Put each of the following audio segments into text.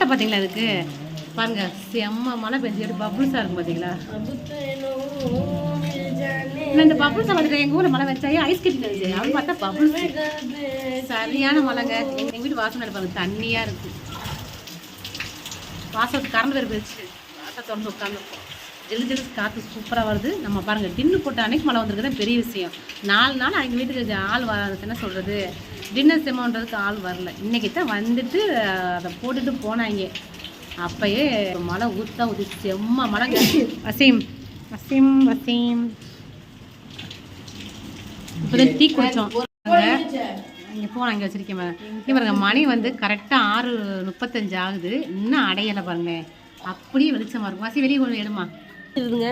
காற்றை பார்த்தீங்களா இதுக்கு? பாருங்க செம்ம மழை பெஞ்சு எப்படி இருக்கும் பார்த்தீங்களா? இந்த பபுள்ஸை பார்த்துட்டு எங்கள் ஊரில் மழை வச்சாயே ஐஸ் கட்டி நினைச்சு அவன் பார்த்தா பபுள்ஸ் சரியான மழைங்க. எங்க எங்கள் வீட்டு வாசனை இருப்பாங்க தண்ணியாக இருக்கு. வாசத்துக்கு கரண்ட் வேறு போயிடுச்சு. வாசை திறந்து உட்காந்துருக்கோம் ஜெலு ஜிலு காற்று சூப்பராக வருது. நம்ம பாருங்க டின்னு போட்ட அன்னைக்கு மழை வந்திருக்குது பெரிய விஷயம். நாலு நாள் அவங்க வீட்டுக்கு ஆள் வராது என்ன சொல்கிறது டின்னர் செம்மன்றதுக்கு ஆள் வரல. இன்றைக்கி தான் வந்துட்டு அதை போட்டுட்டு போனாங்க. அப்பயே மழை ஊற்றா ஊற்றி செம்ம மழை. வசீம். வசீம் வசீம். இப்போதான் டீ குடித்தோம் இங்கே போன இங்கே வச்சிருக்கேன் பாருங்க. பாருங்க மணி வந்து கரெக்டாக ஆறு முப்பத்தஞ்சு ஆகுது. இன்னும் அடையலை பாருங்க. அப்படியே வெளிச்சமாக இருக்கும். வாசி வெளியே கொண்டு எடுமா? இருக்குங்க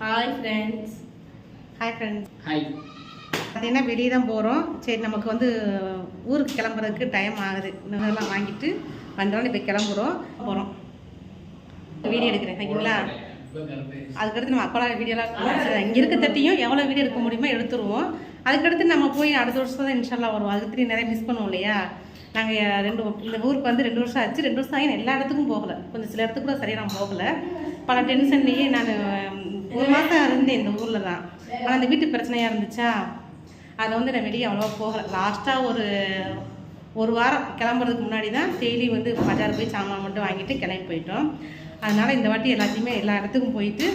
hi friends hi friends hi பார்த்தீங்கன்னா வெளியே தான் போகிறோம் சரி நமக்கு வந்து ஊருக்கு கிளம்புறதுக்கு டைம் ஆகுது. இதெல்லாம் வாங்கிட்டு வந்தோடனே இப்போ கிளம்புறோம். போகிறோம் வீடியோ எடுக்கிறேன் ஓகேங்களா அதுக்கடுத்து நம்ம அப்போலாம் வீடியோலாம் இங்கே இருக்க தட்டியும் எவ்வளோ வீடியோ எடுக்க முடியுமோ எடுத்துருவோம். அதுக்கடுத்து நம்ம போய் அடுத்த வருஷம் தான் இன்ஷால்லா வருவோம். அதுக்கு திரும்பி நிறைய மிஸ் பண்ணுவோம் இல்லையா? நாங்கள் ரெண்டு இந்த ஊருக்கு வந்து ரெண்டு வருஷம் ஆச்சு. ரெண்டு வருஷம் ஆகி நான் எல்லா இடத்துக்கும் போகலை. கொஞ்சம் சில இடத்துக்கு கூட சரியாக நான் போகலை. பல டென்ஷன்லேயே நான் ஒரு மாதம் இருந்தேன் இந்த ஊரில் தான். ஆனால் அந்த வீட்டு பிரச்சனையாக இருந்துச்சா? அதை வந்து நான் வெளியே அவ்வளோவா போகலை. லாஸ்ட்டாக ஒரு ஒரு வாரம் கிளம்புறதுக்கு முன்னாடி தான் டெய்லி வந்து பஜார் போய் சாமான் மட்டும் வாங்கிட்டு கிளம்பி போயிட்டோம். அதனால் இந்த வாட்டி எல்லாத்தையுமே எல்லா இடத்துக்கும் போயிட்டு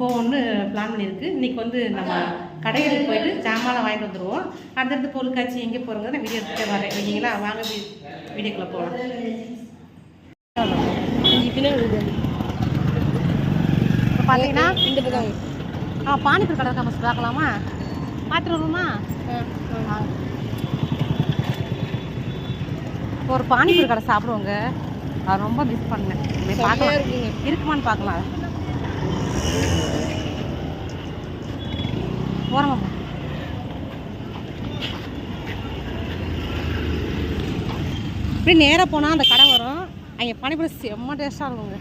போகணுன்னு பிளான் பண்ணியிருக்கு. இன்றைக்கி வந்து நம்ம கடைகளுக்கு போயிட்டு ஜாமான் வாங்கிட்டு வந்துடுவோம் அடுத்தடுத்து பொருட்காட்சி எங்கே போகிறோங்க நான் வீடியோ எடுத்துகிட்டே வரேன். ஓகேங்களா? வாங்க வீடியோக்குள்ளே போகலாம் பார்த்தீங்கன்னா இந்த பக்கம் ஆ பானிபூரி கடை நம்ம பார்க்கலாமா? பார்த்துட்டு வருவோமா. ஒரு பானிபூரி கடை சாப்பிடுவோங்க. அது ரொம்ப மிஸ் பண்ணேன். பார்க்கலாம். இருக்குமான்னு பார்க்கலாம். போகிறோமா இப்படி நேராக போனால் அந்த கடை வரும். அங்கே பானிபூரி செம்ம டேஸ்ட்டாக இருக்குங்க.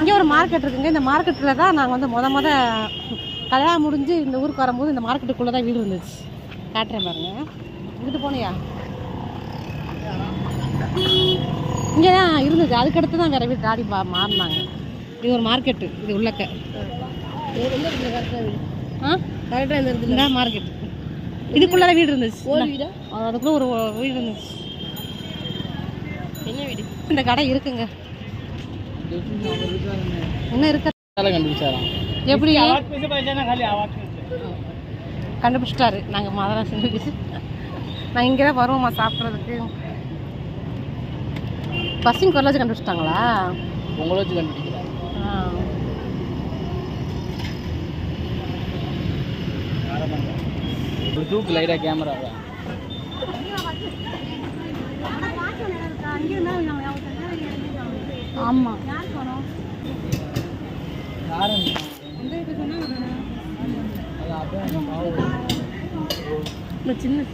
இங்கே ஒரு மார்க்கெட் இருக்குங்க. இந்த மார்க்கெட்டில் தான் நாங்கள் வந்து மொத முத கல்யாணம் முடிஞ்சு இந்த ஊருக்கு வரும்போது இந்த மார்க்கெட்டுக்குள்ளே தான் வீடு இருந்துச்சு. காட்டுறேன் பாருங்க. இங்கிட்டு போனியா? இங்கே தான் இருந்தது அதுக்கடுத்து தான் வேறு வீடு ஆடி பா மாறினாங்க. இது ஒரு மார்க்கெட்டு இது உள்ளக்க. ஆ? கரெக்டாக இந்த இடத்துல இந்த மார்க்கெட் இதுக்குள்ளே தான் வீடு இருந்துச்சு. ஒரு வீடா? அதுக்குள்ளே ஒரு வீடு இருந்துச்சு. என்ன வீடு? இந்த கடை இருக்குங்க. இன்னும் இருக்க. கண்டுபிடிச்சாராம் எப்படி? கண்டுபிடிச்சிட்டாரு. நாங்கள் மதராசி செஞ்சு நான் இங்கே தான் வருவோம்மா சாப்பிட்றதுக்கு. பஸ்ஸிங் குரலாச்சு கண்டுபிடிச்சிட்டாங்களா? உங்களை வச்சு கண்டுபிடிக்கிறார் ஆ. ஒரு தூக்கு லைட்டாக கேமரா ஆமாம் சின்ன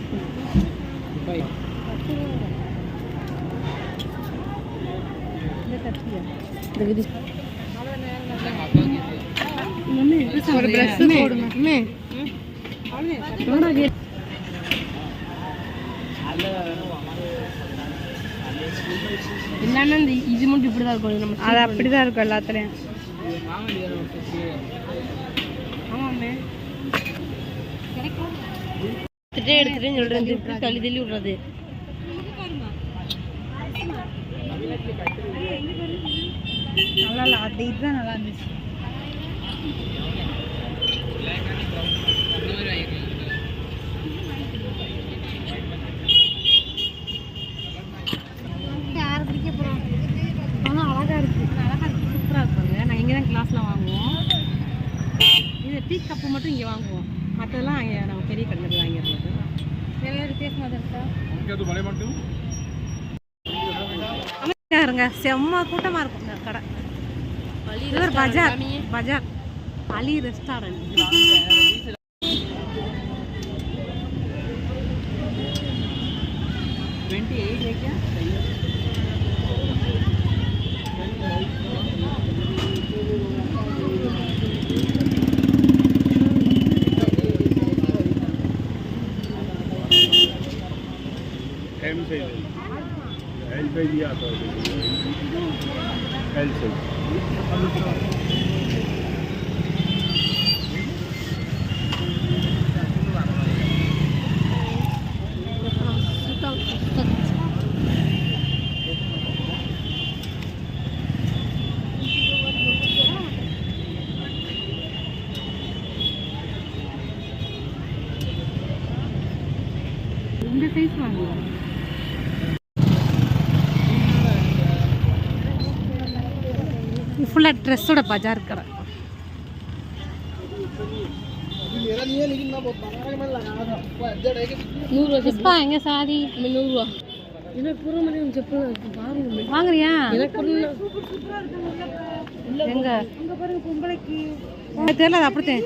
ஒரு ட்ரெஸ் போடுங்க. இல்லைன்னா இந்த இது மட்டும் இப்படி தான் இருக்கும் நம்ம அது அப்படி தான் இருக்கும் எல்லாத்துலேயும். ஆமாமே எடுத்துட்டே எடுத்துட்டேன்னு சொல்கிறது இப்படி தள்ளி தள்ளி விடுறது. நல்லா இல்லை அது இதுதான் நல்லா இருந்துச்சு யார் பிடிக்க போகிறோம் ஆனால் அழகாக இருக்குது அழகாக இருக்குது சூப்பராக இருக்குங்க நான் இங்கே தான் கிளாஸில் வாங்குவோம். இது டீ கப்பு மட்டும் இங்கே வாங்குவோம். மற்றதெல்லாம் அங்கே நம்ம பெரிய கடையில் வாங்கிடுறது. வேறு வேறு வித்தியாசமாக இருக்கா? இருங்க. செம்ம கூட்டமாக இருக்கும் இந்த கடை. இது ஒரு பஜார். பஜார். Ali restaurant M size L पे भी आता है। L size Bunda face var mı? ஃபுல்லாக ட்ரெஸ்ஸோட பஜார் கடை. புஷ்பா எங்க சாதி? நூறுரூவா எனக்கு பாருங்க. வாங்குறியா? எனக்கு எங்க? இங்க பாருங்க பொம்பளைக்கு? தெரியல அது அப்படித்தான்.